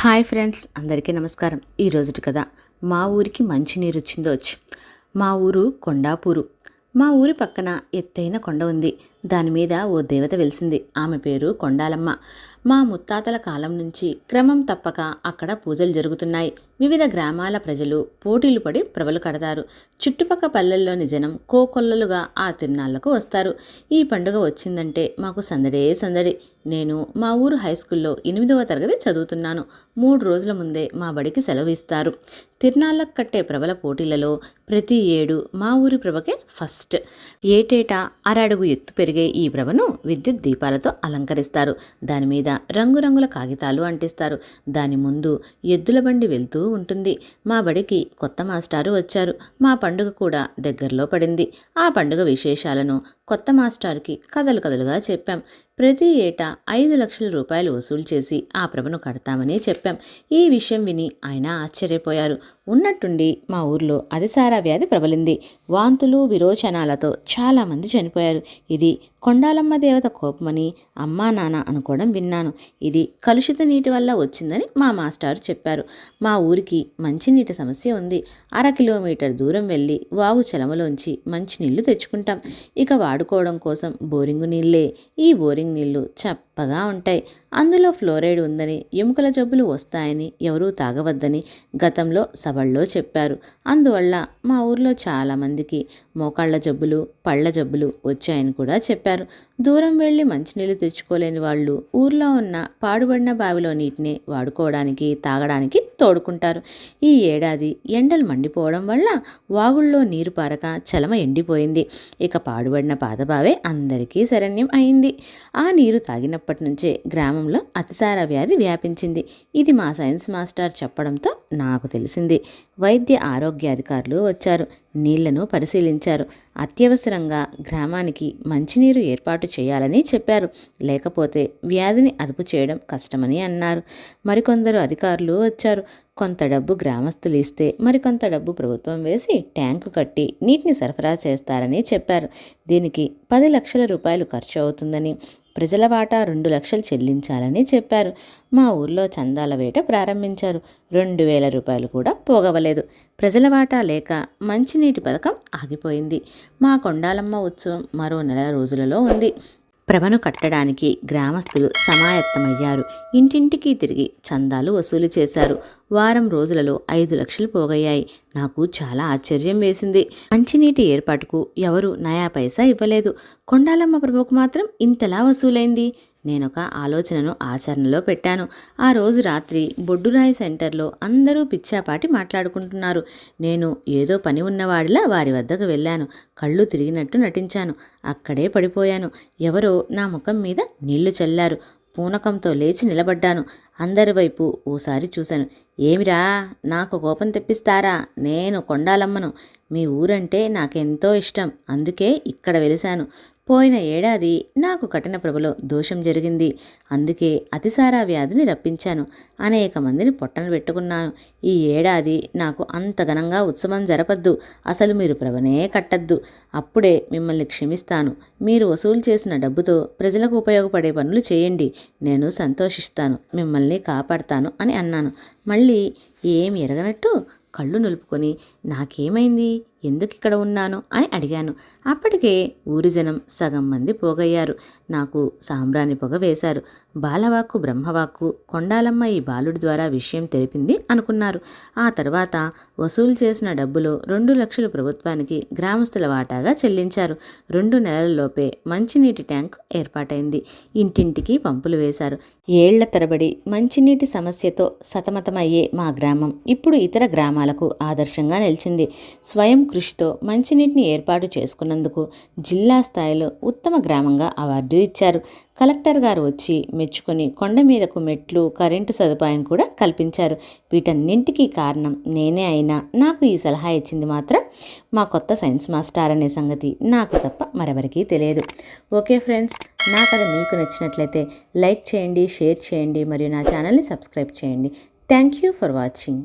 Hi friends అందరికీ నమస్కారం. ఈ రోజుటి కథ మా ఊరికి మంచినీరు వచ్చిందో మా ఊరు కొండాపూరు. మా ఊరి పక్కన ఎత్తైన కొండ ఉంది. దాని మీద ఓ దేవత వెలిసింది. ఆమె పేరు కొండాలమ్మ. మా ముత్తాతల కాలం నుంచి క్రమం తప్పక అక్కడ పూజలు జరుగుతున్నాయి. వివిధ గ్రామాల ప్రజలు పోటీలు పడి ప్రభలు కడతారు. చుట్టుపక్క పల్లెల్లోని జనం కోకొల్లలుగా ఆ తిరునాళ్ళకు వస్తారు. ఈ పండుగ వచ్చిందంటే మాకు సందడే సందడి. నేను మా ఊరు హై స్కూల్లో ఎనిమిదవ తరగతి చదువుతున్నాను. మూడు రోజుల ముందే మా బడికి సెలవు ఇస్తారు. తిరునాళ్ళకు కట్టే ప్రభల పోటీలలో ప్రతి ఏడు మా ఊరి ప్రభకే ఫస్ట్. ఏటేటా అరడుగు ఎత్తు పెరిగి ఈ ప్రభను విద్యుత్ దీపాలతో అలంకరిస్తారు. దాని మీద రంగురంగుల కాగితాలు అంటిస్తారు. దాని ముందు ఎద్దుల బండి వెళ్తూ ఉంటుంది. మా బడికి కొత్త మాస్టారు వచ్చారు. మా పండుగ కూడా దగ్గరలో పడింది. ఆ పండుగ విశేషాలను కొత్త మాస్టార్కి కథలు కథలుగా చెప్పాం. ప్రతి ఏటా ఐదు లక్షల రూపాయలు వసూలు చేసి ఆ ప్రభను కడతామని చెప్పాం. ఈ విషయం విని ఆయన ఆశ్చర్యపోయారు. ఉన్నట్టుండి మా ఊర్లో అతిసార వ్యాధి ప్రబలింది. వాంతులు విరోచనాలతో చాలామంది చనిపోయారు. ఇది కొండాలమ్మ దేవత కోపమని అమ్మా నాన్న అనుకోవడం విన్నాను. ఇది కలుషిత నీటి వల్ల వచ్చిందని మా మాస్టారు చెప్పారు. మా ఊరికి మంచినీటి సమస్య ఉంది. అర కిలోమీటర్ దూరం వెళ్ళి వాగు చలమలోంచి మంచినీళ్ళు తెచ్చుకుంటాం. ఇక వాడుకోవడం కోసం బోరింగు నీళ్ళే. ఈ బోరింగ్ నీళ్ళు చప్పగా ఉంటాయి. అందులో ఫ్లోరైడ్ ఉందని ఎముకల జబ్బులు వస్తాయని ఎవరూ తాగవద్దని గతంలో సభల్లో చెప్పారు. అందువల్ల మా ఊర్లో చాలామందికి మోకాళ్ళ జబ్బులు పళ్ళ జబ్బులు వచ్చాయని కూడా చెప్పారు. దూరం వెళ్ళి మంచినీళ్ళు తెచ్చుకోలేని వాళ్ళు ఊర్లో ఉన్న పాడుబడిన బావిలో నీటిని వాడుకోవడానికి తాగడానికి తోడుకుంటారు. ఈ ఏడాది ఎండలు మండిపోవడం వల్ల వాగుల్లో నీరు పారక చలమ ఎండిపోయింది. ఇక పాడుబడిన పాదబావే అందరికీ శరణ్యం అయింది. ఆ నీరు తాగినప్పటి నుంచే గ్రామంలో అతిసార వ్యాధి వ్యాపించింది. ఇది మా సైన్స్ మాస్టర్ చెప్పడంతో నాకు తెలిసింది. వైద్య ఆరోగ్యాధికారులు వచ్చారు. నీళ్ళను పరిశీలించారు. అత్యవసరంగా గ్రామానికి మంచినీరు ఏర్పాటు చేయాలని చెప్పారు. లేకపోతే వ్యాధిని అదుపు చేయడం కష్టమని అన్నారు. మరికొందరు అధికారులు వచ్చారు. కొంత డబ్బు గ్రామస్తులు ఇస్తే మరికొంత డబ్బు ప్రభుత్వం వేసి ట్యాంకు కట్టి నీటిని సరఫరా చేస్తారని చెప్పారు. దీనికి పది లక్షల రూపాయలు ఖర్చు అవుతుందని ప్రజల వాటా రెండు లక్షలు చెల్లించాలని చెప్పారు. మా ఊర్లో చందాల వేట ప్రారంభించారు. రెండు వేల రూపాయలు కూడా పోగవలేదు. ప్రజల వాటా లేక మంచినీటి పథకం ఆగిపోయింది. మా కొండాలమ్మ ఉత్సవం మరో నెల రోజులలో ఉంది. ప్రభను కట్టడానికి గ్రామస్తులు సమాయత్తమయ్యారు. ఇంటింటికి తిరిగి చందాలు వసూలు చేశారు. వారం రోజులలో ఐదు లక్షలు పోగయ్యాయి. నాకు చాలా ఆశ్చర్యం వేసింది. మంచినీటి ఏర్పాటుకు ఎవరు నయా పైసా ఇవ్వలేదు. కొండాలమ్మ ప్రభుకు మాత్రం ఇంతలా వసూలైంది? నేనొక ఆలోచనను ఆచరణలో పెట్టాను. ఆ రోజు రాత్రి బొడ్డురాయి సెంటర్లో అందరూ పిచ్చాపాటి మాట్లాడుకుంటున్నారు. నేను ఏదో పని ఉన్నవాడిలా వారి వద్దకు వెళ్ళాను. కళ్ళు తిరిగినట్టు నటించాను. అక్కడే పడిపోయాను. ఎవరో నా ముఖం మీద నీళ్ళు చల్లారు. పూనకంతో లేచి నిలబడ్డాను. అందరి వైపు ఓసారి చూశాను. ఏమిరా నాకు కోపం తెప్పిస్తారా? నేను కొండాలమ్మను. మీ ఊరంటే నాకెంతో ఇష్టం. అందుకే ఇక్కడ వెలిశాను. పోయిన ఏడాది నాకు కఠిన ప్రభలో దోషం జరిగింది. అందుకే అతిసారా వ్యాధిని రప్పించాను. అనేక మందిని పొట్టన పెట్టుకున్నాను. ఈ ఏడాది నాకు అంత ఘనంగా ఉత్సవం జరపద్దు. అసలు మీరు ప్రభనే కట్టద్దు. అప్పుడే మిమ్మల్ని క్షమిస్తాను. మీరు వసూలు చేసిన డబ్బుతో ప్రజలకు ఉపయోగపడే పనులు చేయండి. నేను సంతోషిస్తాను. మిమ్మల్ని కాపాడతాను అని అన్నాను. మళ్ళీ ఏమి ఎరగనట్టు కళ్ళు నిలుపుకొని నాకేమైంది? ఎందుకు ఇక్కడ ఉన్నాను అని అడిగాను. అప్పటికే ఊరి జనం సగం మంది పోగయ్యారు. నాకు సాంబ్రాణి పొగ వేశారు. బాలవాక్కు బ్రహ్మవాక్కు కొండాలమ్మ ఈ బాలుడి ద్వారా విషయం తెలిపింది అనుకున్నారు. ఆ తర్వాత వసూలు చేసిన డబ్బులో రెండు లక్షలు ప్రభుత్వానికి గ్రామస్తుల వాటాగా చెల్లించారు. రెండు నెలలలోపే మంచినీటి ట్యాంక్ ఏర్పాటైంది. ఇంటింటికి పంపులు వేశారు. ఏళ్ళ తరబడి మంచినీటి సమస్యతో సతమతమయ్యే మా గ్రామం ఇప్పుడు ఇతర గ్రామాలకు ఆదర్శంగా నిలిచింది. స్వయం కృషితో మంచినీటిని ఏర్పాటు చేసుకున్నందుకు జిల్లా స్థాయిలో ఉత్తమ గ్రామంగా అవార్డు ఇచ్చారు. కలెక్టర్ గారు వచ్చి మెచ్చుకొని కొండ మీదకు మెట్లు కరెంటు సదుపాయం కూడా కల్పించారు. వీటన్నింటికీ కారణం నేనే అయినా నాకు ఈ సలహా ఇచ్చింది మాత్రం మా కొత్త సైన్స్ మాస్టర్ అనే సంగతి నాకు తప్ప మరెవరికీ తెలియదు. ఓకే ఫ్రెండ్స్ నా కథ మీకు నచ్చినట్లయితే లైక్ చేయండి షేర్ చేయండి మరియు నా ఛానల్ని సబ్స్క్రైబ్ చేయండి. Thank you for watching.